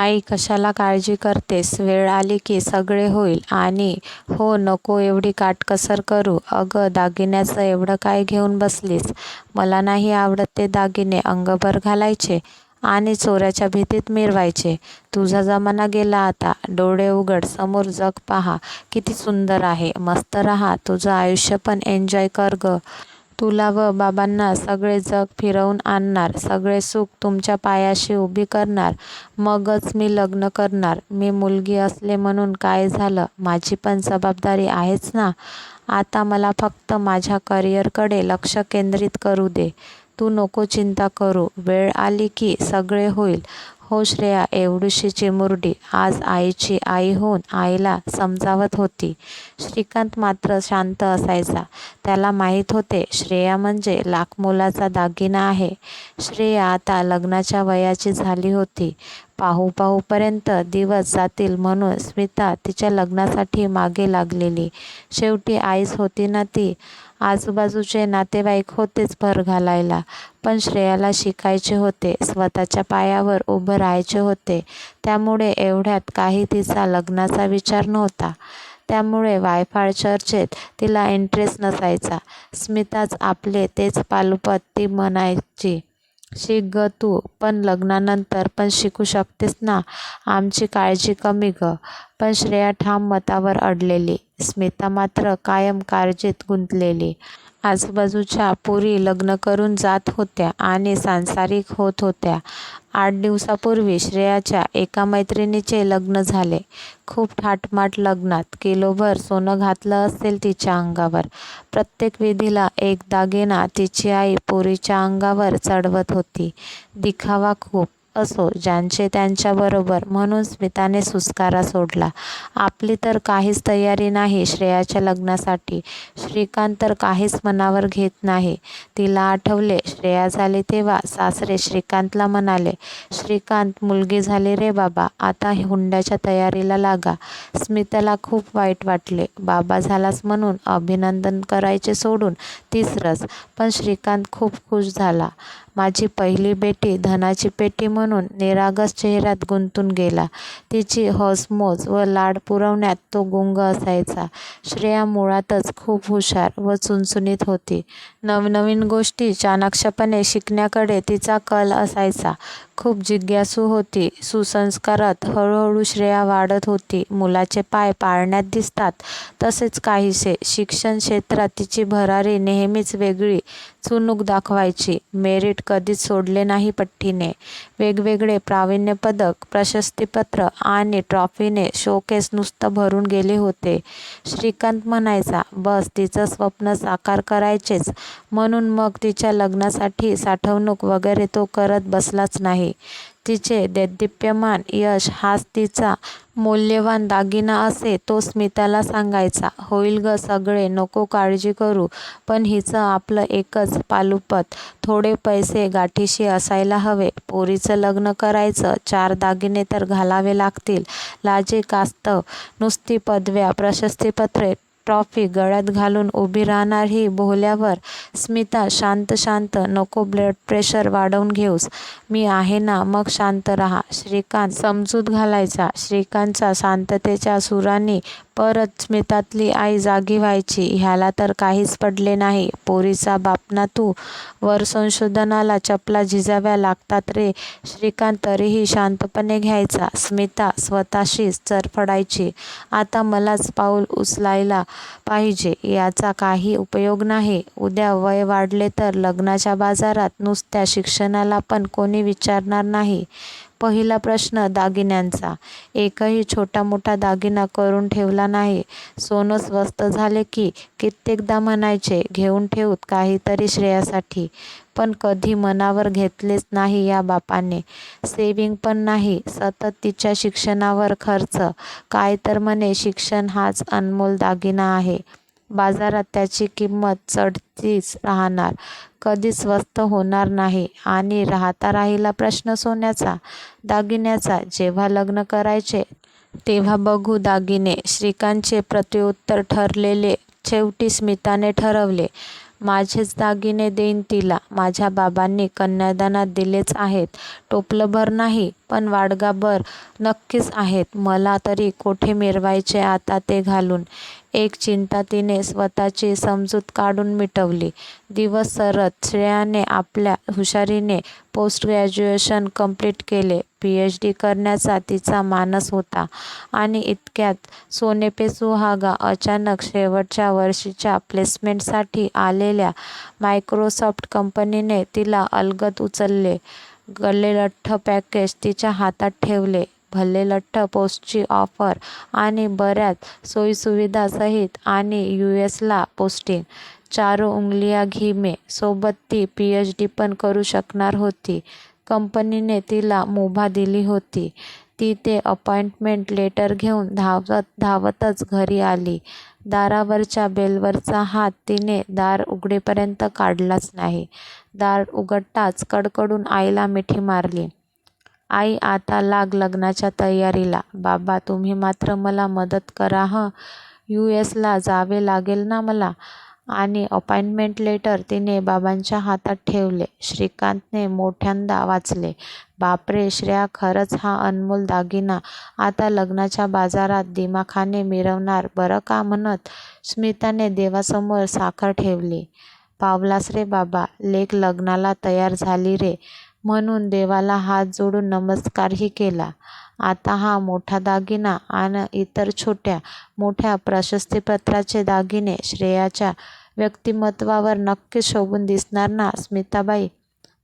आई कशाला काळजी करतेस? वेळ आली की सगळे होईल. आणि हो नको एवढी काटकसर करू. अगं दागिन्याचं एवढं काय घेऊन बसलीस? मला नाही आवडत ते दागिने. अंगभर घालायचे आणि चोऱ्याच्या भीतीत मिरवायचे. तुझा जमाना गेला आता. डोळे उघड. समोर जग पहा. किती सुंदर आहे. मस्त राहा. तुझं आयुष्य पण एन्जॉय कर गं. तुला व बाबांना सगळे जग फिरवून आणणार सगळे सुख तुमच्या पायाशी उभी करणार मगच मी लग्न करणार. मी मुलगी असले म्हणून काय झालं? माझी पण जबाबदारी आहेच ना? आता मला फक्त माझ्या करिअरकडे लक्ष केंद्रित करू दे. तू नको चिंता करू. वेळ आली की सगळे होईल. हो श्रेया एवढीशी चिमुरडी आज आईची आई होऊन आईला समजावत होती. श्रीकांत मात्र शांत असायचा. त्याला माहीत होते श्रेया म्हणजे लाख मोलाचा दागिना आहे. श्रेया आता लग्नाच्या वयाची झाली होती. पाहू पाहूपर्यंत दिवस जातील म्हणून स्मिता तिच्या लग्नासाठी मागे लागलेली. शेवटी आईच होती ना ती. आजूबाजूचे नातेवाईक होतेच भर घालायला. पण श्रेयाला शिकायचे होते. स्वतःच्या पायावर उभं राहायचे होते. त्यामुळे एवढ्यात काही तिचा लग्नाचा विचार नव्हता. त्यामुळे वायफाळ चर्चेत तिला इंटरेस्ट नसायचा. स्मिताच आपले तेच पालुपत ती म्हणायची शिक ग तू पण लग्नानंतर पण शिकू शकतेस ना? आमची काळजी कमी ग. पण श्रेया ठाम मतावर अडलेली. स्मिता मात्र कायम काळजीत गुंतलेली. आजूबाजूच्या पोरी लग्न करून जात होत्या आणि सांसारिक होत होत्या. आठ दिवसापूर्वी श्रेयाच्या एका मैत्रिणीचे लग्न झाले. खूप थाटमाट लग्नात किलोभर सोनं घातलं असेल तिच्या अंगावर. प्रत्येक विधीला एक दागिना तिची आई पोरीच्या अंगावर चढवत होती. दिखावा खूप. असो ज्यांचे त्यांच्याबरोबर म्हणून स्मिताने सुस्कारा सोडला. आपली तर काहीच तयारी नाही श्रेयाच्या लग्नासाठी. श्रीकांत तर काहीच मनावर घेत नाही. तिला आठवले श्रेया झाली तेव्हा सासरे श्रीकांतला म्हणाले श्रीकांत मुलगी झाली रे बाबा आता हुंड्याच्या तयारीला लागा स्मिताला खूप वाईट वाटले. बाबा झालास म्हणून अभिनंदन करायचे सोडून तिसरंच पण श्रीकांत खूप खुश झाला. माझी पहिली बेटी धनाची पेटी म्हणून निरागस चेहऱ्यात गुंतून गेला. तिची हौसमौज व लाड पुरवण्यात तो गुंग असायचा. श्रेया मुळातच खूप हुशार व चुणचुणीत होती. नवनवीन गोष्टी चाणाक्षपणे शिकण्याकडे तिचा कल असायचा. खूप जिज्ञासू होती. सुसंस्कारात हळूहळू श्रेया वाढत होती. मुलाचे पाय पाळण्यात दिसतात. तसेच काहीसे शिक्षण क्षेत्रात तिची भरारी नेहमीच वेगळी चुणूक दाखवायची. मेरिट कधीच सोडले नाही पट्टीने. वेगवेगळे प्रावीण्य पदक प्रशस्तीपत्र आणि ट्रॉफीने शोकेस नुसतं भरून गेले होते. श्रीकांत म्हणायचा बस तिचं स्वप्न साकार करायचेच. म्हणून मग तिच्या लग्नासाठी साठवणूक वगैरे तो करत बसलाच नाही. तिचे देदीप्यमान यश हाच तिचा मौल्यवान दागिना असे तो स्मिताला सांगायचा होईल ग सगळे नको काळजी करू पण हिचं आपलं एकच पालुपत थोडे पैसे गाठीशी असायला हवे पोरीचं लग्न करायचं चार दागिने तर घालावे लागतील लाजे कास्तव नुसती पदव्या प्रशस्तीपत्रे ट्रॉफी गळ्यात घालून उभी राहणार ही बोहल्यावर स्मिता शांत शांत नको ब्लड प्रेशर वाढवून घेऊस. मी आहे ना मग शांत राहा. श्रीकांत समजूत घालायचा. श्रीकांतचा शांततेच्या सुरांनी परत स्मितातली आई जागी व्हायची. ह्याला तर काहीच पडले नाही. पोरीचा बापना तू. वर संशोधनाला चपला झिजाव्या लागतात रे. श्रीकांत तरीही शांतपणे घ्यायचा. स्मिता स्वतःशीच चरफडायची. आता मलाच पाऊल उचलायला पाहिजे. याचा काही उपयोग नाही. उद्या वय वाढले तर लग्नाच्या बाजारात नुसत्या शिक्षणाला पण कोणी विचारणार नाही. पहिला प्रश्न दागिन्यांचा. एकही छोटा मोठा दागिना करून ठेवला नाही. सोनं स्वस्त झाले की कित्येकदा म्हणायचे घेऊन ठेवत काहीतरी श्रेयासाठी. पण कधी मनावर घेतलेच नाही या बापाने. सेविंग पण नाही सतत तिच्या शिक्षणावर खर्च. काय तर म्हणे शिक्षण हाच अनमोल दागिना आहे. बाजारात त्याची किंमत चढतीच राहणार. कधी स्वस्त होणार नाही. आणि राहता राहिला प्रश्न सोन्याचा दागिन्याचा. जेव्हा लग्न करायचे तेव्हा बघू दागिने. श्रीकांतचे प्रत्युत्तर ठरलेले शेवटी स्मिताने ठरवले माझेच दागिने देईन तिला. माझ्या बाबांनी कन्यादानात दिलेच आहेत. टोपलंभर नाही. पण वाडगाभर नक्कीच आहेत. मला तरी कोठे मिरवायचे आता ते घालून? एक चिंता तिने स्वतःची समजूत काढून मिटवली. दिवस सरत श्रेयाने आपल्या हुशारीने पोस्ट ग्रॅज्युएशन कंप्लीट केले. पी एच डी करण्याचा तिचा मानस होता आणि इतक्यात सोनेपे सुहागा अचानक शेवटच्या वर्षीच्या प्लेसमेंटसाठी आलेल्या मायक्रोसॉफ्ट कंपनीने तिला अलगद उचलले. गल्लेलठ्ठ पॅकेज तिच्या हातात ठेवले. भल्लेलठ्ठ पोस्टची ऑफर आणि बऱ्याच सोयीसुविधासहित आणि यू एसला पोस्टिंग. चारो उंगलिया घी सोबत ती पी एच डी पण करू शकणार होती. कंपनीने तिला मुभा दिली होती. ती ते अपॉइंटमेंट लेटर घेऊन धावत धावतच घरी आली. दारावरच्या बेलवरचा हात तिने दार उघडेपर्यंत काढलाच नाही. दार उघडताच कडकडून आईला मिठी मारली. आई आता लाग लग्नाच्या तयारीला. बाबा तुम्ही मात्र मला मदत करा हं. यूएसला जावे लागेल ना मला. आणि अपॉइंटमेंट लेटर तिने बाबांच्या हातात ठेवले. श्रीकांतने मोठ्यांदा वाचले. बापरे श्रेया खरंच हा अनमोल दागिना आता लग्नाच्या बाजारात दिमाखाने मिरवणार बरं का म्हणत स्मिताने देवासमोर साखर ठेवली. पावलास रे बाबा. लेक लग्नाला तयार झाली रे म्हणून देवाला हात जोडून नमस्कारही केला. आता हा मोठा दागिना अन इतर छोट्या मोठ्या प्रशस्तीपत्राचे दागिने श्रेयाच्या व्यक्तिमत्वावर नक्कीच शोभून दिसणार ना स्मिताबाई.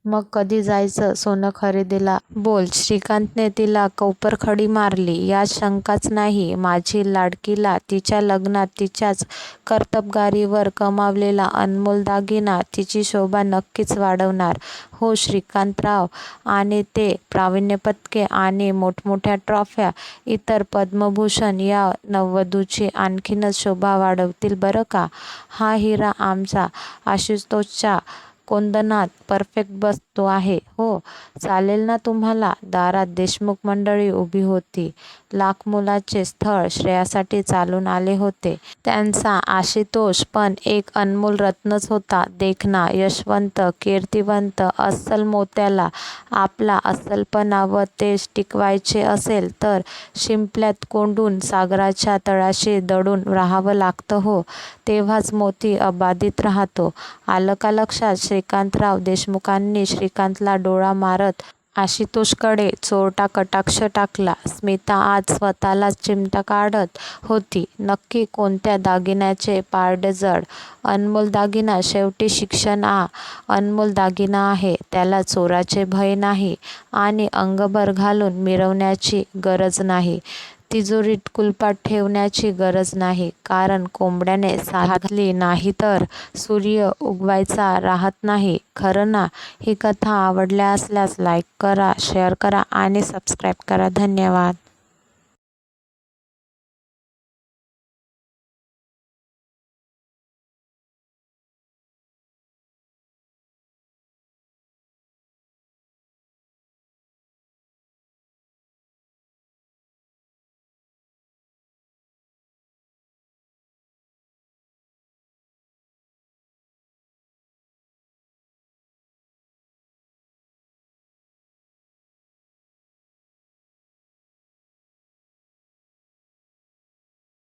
मग कधी जायचं सोनं खरेदीला? बोल. श्रीकांतने तिला कौपरखडी मारली. यात शंकाच नाही. माझी लाडकीला तिच्या लग्नात तिच्याच कर्तबगारीवर कमावलेला अनमोल दागिना तिची शोभा नक्कीच वाढवणार. हो श्रीकांतराव. आणि ते प्रावीण्यपदके आणि मोठमोठ्या ट्रॉफ्या, इतर पद्मभूषण या नववधूची आणखीनच शोभा वाढवतील बरं का. हा हिरा आमचा आशुतोषच्या कोंदणात परफेक्ट बसतो आहे. हो. चालेल ना तुम्हाला? दारात देशमुख मंडळी उभी होती. लाख मुलाचे स्थळ श्रेयासाठी चालून आले होते. त्यांचा आशुतोष पण एक अनमोल रत्नच होता. देखणा, यशवंत, कीर्तिवंत, अस्सल मोत्याला आपला अस्सलपणा व तेज टिकवायचे असेल तर शिंपल्यात कोंडून सागराच्या तळाशी दडून राहावं लागतं हो. तेव्हाच मोती अबाधित राहतो. आलं का लक्षात? श्रीकांतराव देशमुखांनी श्रीकांतला डोळा मारत आशुतोषकडे चोरटा कटाक्ष टाकला. स्मिता आज स्वतःलाच चिमटा काढत होती. नक्की कोणत्या दागिन्याचे पारडे जड? अनमोल दागिना शेवटी शिक्षण आ अनमोल दागिना आहे. त्याला चोराचे भय नाही आणि अंगभर घालून मिरवण्याची गरज नाही. तिजोरीत कुलपात ठेवण्याची गरज नाही. कारण कोंबड्याने साधली नाही तर सूर्य उगवायचा राहत नाही. खरं ना? ही कथा आवडल्या असल्यास लाईक करा, शेअर करा आणि सबस्क्राईब करा. धन्यवाद.